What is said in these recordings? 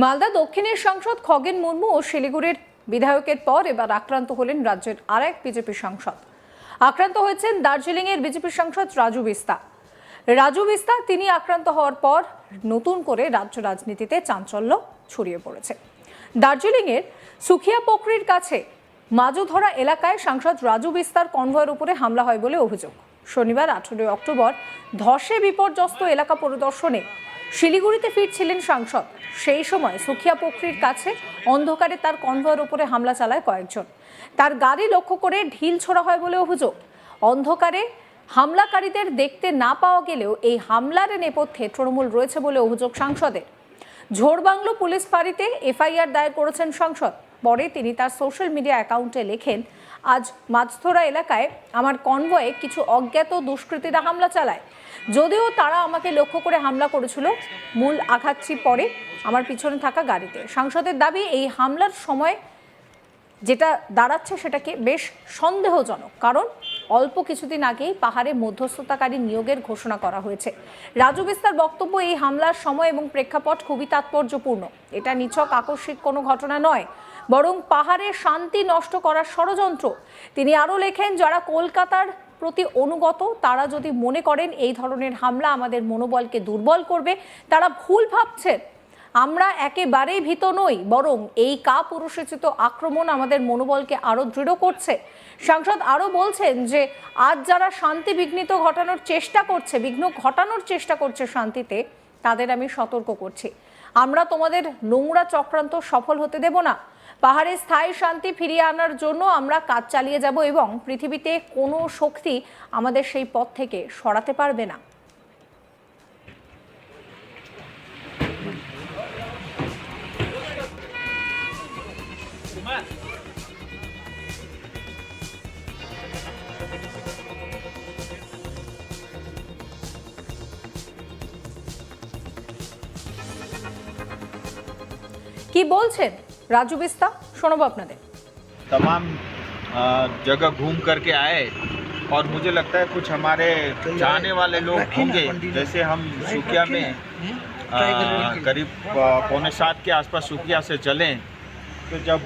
মালদা দক্ষিণের সাংসদ খগেন মুর্মু ও শিলিগুড়ির বিধায়কের পর এবার আক্রান্ত হলেন রাজ্যের আরেক বিজেপি সাংসদ। আক্রান্ত হয়েছেন দার্জিলিংয়ের বিজেপি সাংসদ রাজু বিস্তা। রাজু বিস্তা, তিনি আক্রান্ত হওয়ার পর নতুন করে রাজ্য রাজনীতিতে চাঞ্চল্য ছড়িয়ে পড়েছে। দার্জিলিংয়ের সুখিয়া পোখরির কাছে মাজুধরা এলাকায় সাংসদ রাজু বিস্তার কনভয়ের উপরে হামলা হয় বলে অভিযোগ। শনিবার আঠেরোই অক্টোবর ধসে বিপর্যস্ত এলাকা পরিদর্শনে শিলিগুড়িতে ফিরছিলেন সাংসদ। সেই সময় সুখিয়া পোখরির কাছে অন্ধকারে তার কনভয়ের ওপরে হামলা চালায় কয়েকজন। তার গাড়ি লক্ষ্য করে ঢিল ছোড়া হয় বলে অভিযোগ। অন্ধকারে হামলাকারীদের দেখতে না পাওয়া গেলেও এই হামলার নেপথ্যে তৃণমূল রয়েছে বলে অভিযোগ সাংসদের। ঝোড়বাংলো পুলিশ ফাঁড়িতে এফআইআর দায়ের করেছেন সাংসদ। পরে তিনি তার সোশ্যাল মিডিয়া অ্যাকাউন্টে লেখেন, আজ মাছধরা এলাকায় আমার কনভয়ে কিছু অজ্ঞাত দুষ্কৃতীরা হামলা চালায়। যদিও তারা আমাকে লক্ষ্য করে হামলা করেছিল, মূল আঘাতটি পরে আমার পিছনে থাকা গাড়িতে। সাংসদের দাবি, এই হামলার সময় যেটা দাঁড়াচ্ছে সেটাকে বেশ সন্দেহজনক, কারণ অল্প কিছুদিন আগেই পাহাড়ে মধ্যস্থতাকারী নিয়োগের ঘোষণা করা হয়েছে। রাজু বিস্তার বক্তব্য, এই হামলার সময় এবং প্রেক্ষাপট খুবই তাৎপর্যপূর্ণ। এটা নিছক আকস্মিক কোনো ঘটনা নয়। বরং পাহাড়ের শান্তি নষ্ট করার ষড়যন্ত্র। তিনি আরও লেখেন, যারা কলকাতার প্রতি অনুগত, তারা যদি মনে করেন এই ধরনের হামলা আমাদের মনোবলকে দুর্বল করবে, তারা ভুল ভাবছেন। আমরা একেবারেই ভীত নই, বরং এই কা পুরুষোচিত আক্রমণ আমাদের মনোবলকে আরও দৃঢ় করছে। সাংসদ আরও বলছেন যে, আজ যারা শান্তি বিঘ্নিত ঘটানোর চেষ্টা করছে, বিঘ্ন ঘটানোর চেষ্টা করছে শান্তিতে, তাদের আমি সতর্ক করছি। আমরা তোমাদের নোংরা চক্রান্ত সফল হতে দেব না। পাহাড়ে স্থায়ী শান্তি ফিরিয়ে আনার জন্য আমরা কাজ চালিয়ে যাব এবং পৃথিবীতে কোনো শক্তি আমাদের সেই পথ থেকে সরাতে পারবে না। কি বলছেন? राजू बिस्ता शोनोबा अपना तमाम जगह घूम करके आए और मुझे लगता है कुछ हमारे जाने वाले लोग होंगे जैसे हम सुखिया में करीब पौने सात के आसपास सुखिया से चले। तो जब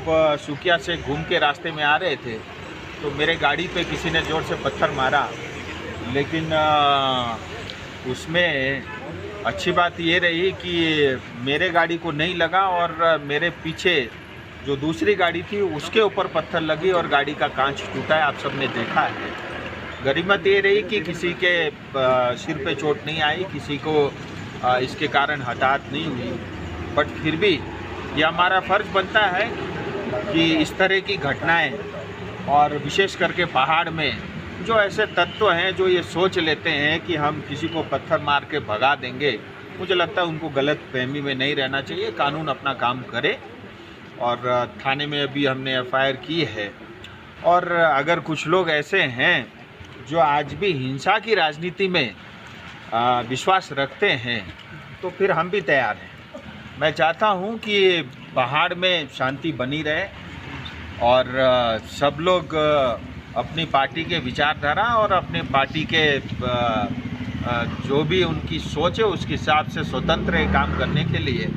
सुखिया से घूम के रास्ते में आ रहे थे तो मेरे गाड़ी पे किसी ने ज़ोर से पत्थर मारा। लेकिन उसमें अच्छी बात ये रही कि मेरे गाड़ी को नहीं लगा और मेरे पीछे जो दूसरी गाड़ी थी, उसके ऊपर पत्थर लगी और गाड़ी का कांच टूटा है। आप सबने देखा है। गरीबत ये रही कि किसी के सिर पे चोट नहीं आई, किसी को इसके कारण हताहत नहीं हुई। बट फिर भी ये हमारा फ़र्ज़ बनता है कि इस तरह की घटनाएँ और विशेष करके पहाड़ में जो ऐसे तत्व हैं जो ये सोच लेते हैं कि हम किसी को पत्थर मार के भगा देंगे, मुझे लगता है उनको गलत फहमी में नहीं रहना चाहिए, कानून अपना काम करे। और थाने में अभी हमने एफआईआर की है। और, अगर कुछ लोग ऐसे हैं जो आज भी हिंसा की राजनीति में विश्वास रखते हैं तो फिर हम भी तैयार हैं। मैं चाहता हूँ कि पहाड़ में शांति बनी रहे और सब लोग अपनी पार्टी के विचारधारा और अपनी पार्टी के जो भी उनकी सोच है, उसके हिसाब से स्वतंत्र काम करने के लिए।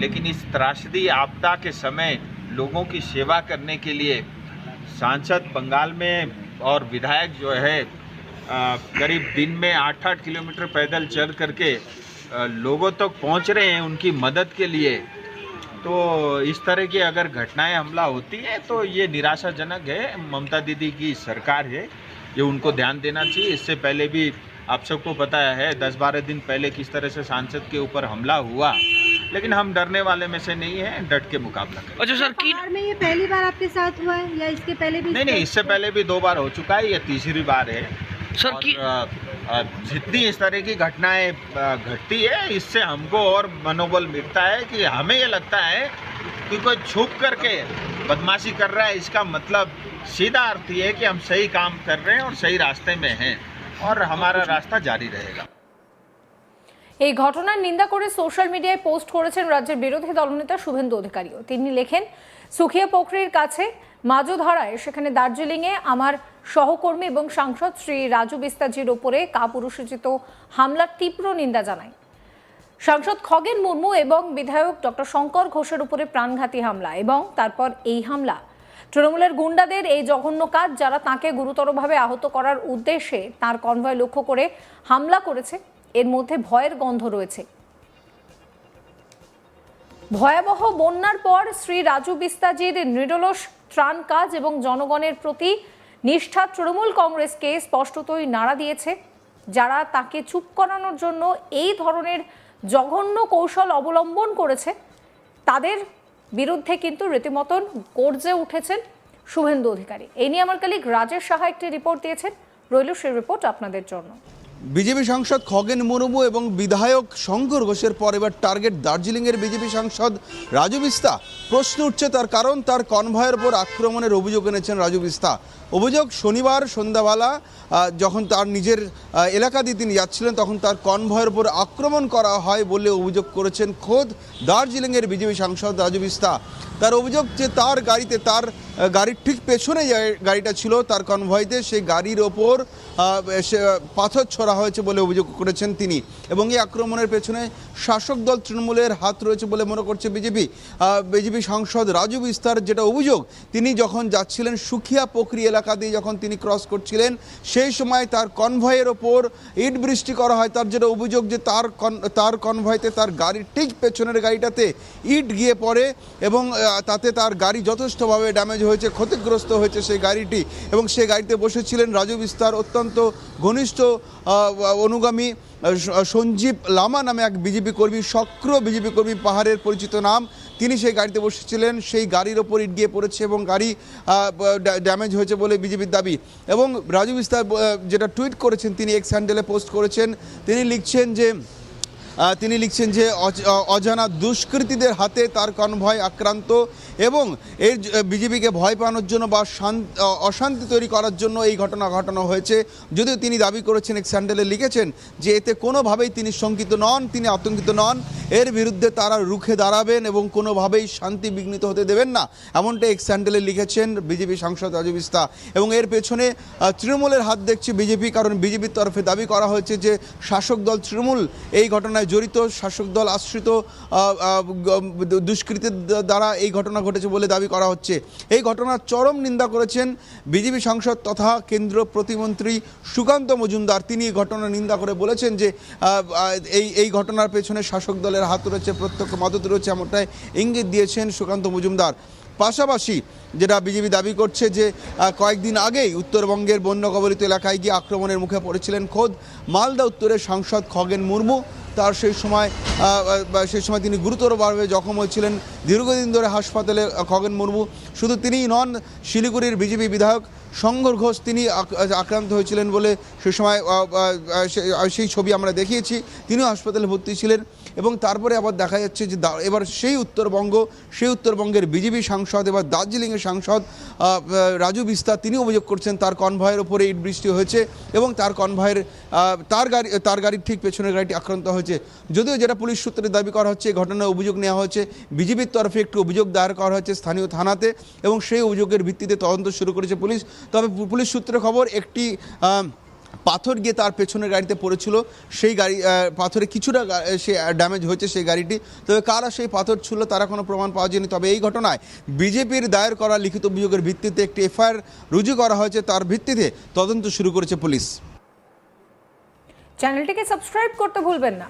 लेकिन इस त्रासदी आपदा के समय लोगों की सेवा करने के लिए सांसद बंगाल में और विधायक जो है करीब दिन में आठ आठ किलोमीटर पैदल चल करके लोगों तक तो पहुँच रहे हैं उनकी मदद के लिए। तो इस तरह की अगर घटनाएँ हमला होती है तो ये निराशाजनक है। ममता दीदी की सरकार है ये उनको ध्यान देना चाहिए। इससे पहले भी आप सबको पता है दस बारह दिन पहले किस तरह से सांसद के ऊपर हमला हुआ। लेकिन हम डरने वाले में से नहीं है डट के मुकाबला करें। अच्छा सर की में ये पहली बार आपके साथ हुआ है या इसके पहले भी नहीं नहीं इससे पहले भी दो बार हो चुका है ये तीसरी बार है। सर की जितनी इस तरह की घटनाएँ घटती है इससे हमको और मनोबल मिलता है कि हमें ये लगता है कि कोई छुप करके बदमाशी कर रहा है। इसका मतलब सीधा अर्थ ये है कि हम सही काम कर रहे हैं और सही रास्ते में हैं और हमारा रास्ता जारी रहेगा। এই ঘটনার নিন্দা করে সোশ্যাল মিডিয়ায় পোস্ট করেছেন রাজ্যের বিরোধী দলনেতা শুভেন্দু অধিকারীও। তিনি লেখেন, সুখিয়া পোখরির কাছে মাজুধরায় সেখানে দার্জিলিংয়ে আমার সহকর্মী এবং সাংসদ শ্রী রাজু বিস্তাজির ওপরে কাপুরুষোচিত হামলার তীব্র নিন্দা জানায়। সাংসদ খগেন মুর্মু এবং বিধায়ক ডক্টর শঙ্কর ঘোষের উপরে প্রাণঘাতী হামলা এবং তারপর এই হামলা। তৃণমূলের গুন্ডাদের এই জঘন্য কাজ যারা তাকে গুরুতরভাবে আহত করার উদ্দেশ্যে তার কনভয় লক্ষ্য করে হামলা করেছে এর মধ্যে ভয়ের গন্ধ রয়েছে। ভয়াবহ বন্যার পর শ্রী রাজু বিস্তাজির নিরলস ত্রাণ কাজ এবং জনগণের প্রতি নিষ্ঠা তৃণমূল কংগ্রেসকে স্পষ্টতই নাড়া দিয়েছে, যারা তাকে চুপ করানোর জন্য এই ধরনের জঘন্য কৌশল অবলম্বন করেছে। তাদের বিরুদ্ধে কিন্তু রীতিমতন গর্জে উঠেছেন শুভেন্দু অধিকারী। এই নিয়ে আমার কালিক রাজেশ সাহা একটি রিপোর্ট দিয়েছেন। রইল সেই রিপোর্ট আপনাদের জন্য। বিজেপি সাংসদ খগেন মুর্মু এবং বিধায়ক শঙ্কর ঘোষের পর এবার টার্গেট দার্জিলিংয়ের বিজেপি সাংসদ রাজু বিস্তা। প্রশ্ন উঠছে তার কারণ, তার কনভয়ের ওপর আক্রমণের অভিযোগ এনেছেন রাজু বিস্তা। অভিযোগ শনিবার সন্ধ্যাবেলা যখন তার নিজের এলাকা দিয়ে তিনি যাচ্ছিলেন, তখন তার কনভয়ের ওপর আক্রমণ করা হয় বলে অভিযোগ করেছেন খোদ দার্জিলিংয়ের বিজেপি সাংসদ রাজু বিস্তা। তার অভিযোগ যে তার গাড়িতে তার গাড়ির ঠিক পেছনে যে গাড়িটা ছিল তার কনভয়তে সেই গাড়ির ওপর সে, পাথর ছোড়া হয়েছে বলে অভিযোগ করেছেন তিনি। এবং এই আক্রমণের পেছনে শাসক দল তৃণমূলের হাত রয়েছে বলে মনে করছে বিজেপি। বিজেপি সাংসদ রাজু বিস্তার যেটা অভিযোগ তিনি যখন যাচ্ছিলেন সুখিয়া পোখরি এলাকা দিয়ে যখন তিনি ক্রস করছিলেন সেই সময় তার কনভয়ের ওপর ইট বৃষ্টি করা হয়। তার যেটা অভিযোগ যে তার কন- তার কনভয়তে তার গাড়ির ঠিক পেছনের গাড়িটাতে ইট গিয়ে পড়ে এবং তাতে তার গাড়ি যথেষ্টভাবে ড্যামেজ হয়েছে, ক্ষতিগ্রস্ত হয়েছে সেই গাড়িটি এবং সেই গাড়িতে বসেছিলেন রাজু বিস্তার, অত্যন্ত ঘনিষ্ঠ অনুগামী সঞ্জীব লামা নামে এক বিজেপি কর্মী, সক্রিয় বিজেপি কর্মী পাহাড়ের পরিচিত নাম। তিনি সেই গাড়িতে বসেছিলেন, সেই গাড়ির ওপর ইট গিয়ে পড়েছে এবং গাড়ি ড্যামেজ হয়েছে বলে বিজেপির দাবি। এবং রাজু বিস্তার যেটা টুইট করেছেন, তিনি এক্স হ্যান্ডেলে পোস্ট করেছেন, তিনি লিখছেন যে তিনি লিখছেন যে, অজ- অজানা দুষ্কৃতীদের হাতে তার কনভয় আক্রান্ত এবং এর বিজেপিকে ভয় পাওয়ানোর জন্য বা শান- অশান্তি তৈরি করার জন্য এই ঘটনা ঘটানো হয়েছে। যদিও তিনি দাবি করেছেন, এক স্যান্ডেলে লিখেছেন যে, এতে কোনোভাবেই তিনি শঙ্কিত নন, তিনি আতঙ্কিত নন। এর বিরুদ্ধে তারা রুখে দাঁড়াবেন এবং কোনোভাবেই শান্তি বিঘ্নিত হতে দেবেন না এমনটা এক স্যান্ডেলে লিখেছেন বিজেপি সাংসদ রাজু বিস্তা এবং এর পেছনে তৃণমূলের হাত দেখছে বিজেপি, কারণ বিজেপির তরফে দাবি করা হয়েছে যে, শাসক দল তৃণমূল এই ঘটনায় জড়িত শাসক দল আশ্রিত দুষ্কৃতীর দ্বারা এই ঘটনা ঘটেছে বলে দাবি করা হচ্ছে। এই ঘটনার চরম নিন্দা করেছেন বিজেপি সাংসদ তথা কেন্দ্র প্রতিমন্ত্রী সুকান্ত মজুমদার। তিনি এই ঘটনার নিন্দা করে বলেছেন যে এই এই ঘটনার পেছনে শাসক দলের হাত রয়েছে, প্রত্যক্ষ মদত রয়েছে, এমনটাই ইঙ্গিত দিয়েছেন সুকান্ত মজুমদার। পাশাপাশি যেটা বিজেপি দাবি করছে যে কয়েকদিন আগেই উত্তরবঙ্গের বন্য কবলিত এলাকায় গিয়ে আক্রমণের মুখে পড়েছিলেন খোদ মালদা উত্তরের সাংসদ খগেন মুর্মু। তার সেই সময় সেই সময় তিনি গুরুতরভাবে জখম হয়েছিলেন। দীর্ঘদিন ধরে হাসপাতালে খগেন মুর্মু। শুধু তিনিই নন, শিলিগুড়ির বিজেপি বিধায়ক শঙ্কর ঘোষ তিনি আক্রান্ত হয়েছিলেন বলে সে সময় সেই ছবি আমরা দেখিয়েছি। তিনিও হাসপাতালে ভর্তি ছিলেন। এবং তারপরে আবার দেখা যাচ্ছে যে এবার সেই উত্তরবঙ্গ, সেই উত্তরবঙ্গের বিজেপি সাংসদ, এবার দার্জিলিংয়ের সাংসদ রাজু বিস্তা তিনি অভিযোগ করছেন তার কনভয়ের ওপরে ইট বৃষ্টি হয়েছে এবং তার কনভয়ের তার গাড়ি, তার গাড়ির ঠিক পেছনের গাড়িটি আক্রান্ত হয়েছে। যদিও যেটা পুলিশ সূত্রে দাবি করা হচ্ছে ঘটনায় অভিযোগ নেওয়া হয়েছে। বিজেপির তরফে একটি অভিযোগ দায়ের করা হয়েছে স্থানীয় থানাতে এবং সেই অভিযোগের ভিত্তিতে তদন্ত শুরু করেছে পুলিশ। তবে পুলিশ সূত্রে খবর, একটি পাথর গিয়ে তার পেছনের গাড়িতে পড়েছিল। সেই গাড়ি পাথরে কিছুটা সে ড্যামেজ হয়েছে সেই গাড়িটি। তবে কারা সেই পাথর ছিল তারা কোনো প্রমাণ পাওয়া যায়নি। তবে এই ঘটনায় বিজেপির দায়ের করা লিখিত অভিযোগের ভিত্তিতে একটি এফআইআর রুজু করা হয়েছে। তার ভিত্তিতে তদন্ত শুরু করেছে পুলিশ। চ্যানেলটিকে সাবস্ক্রাইব করতে ভুলবেন না।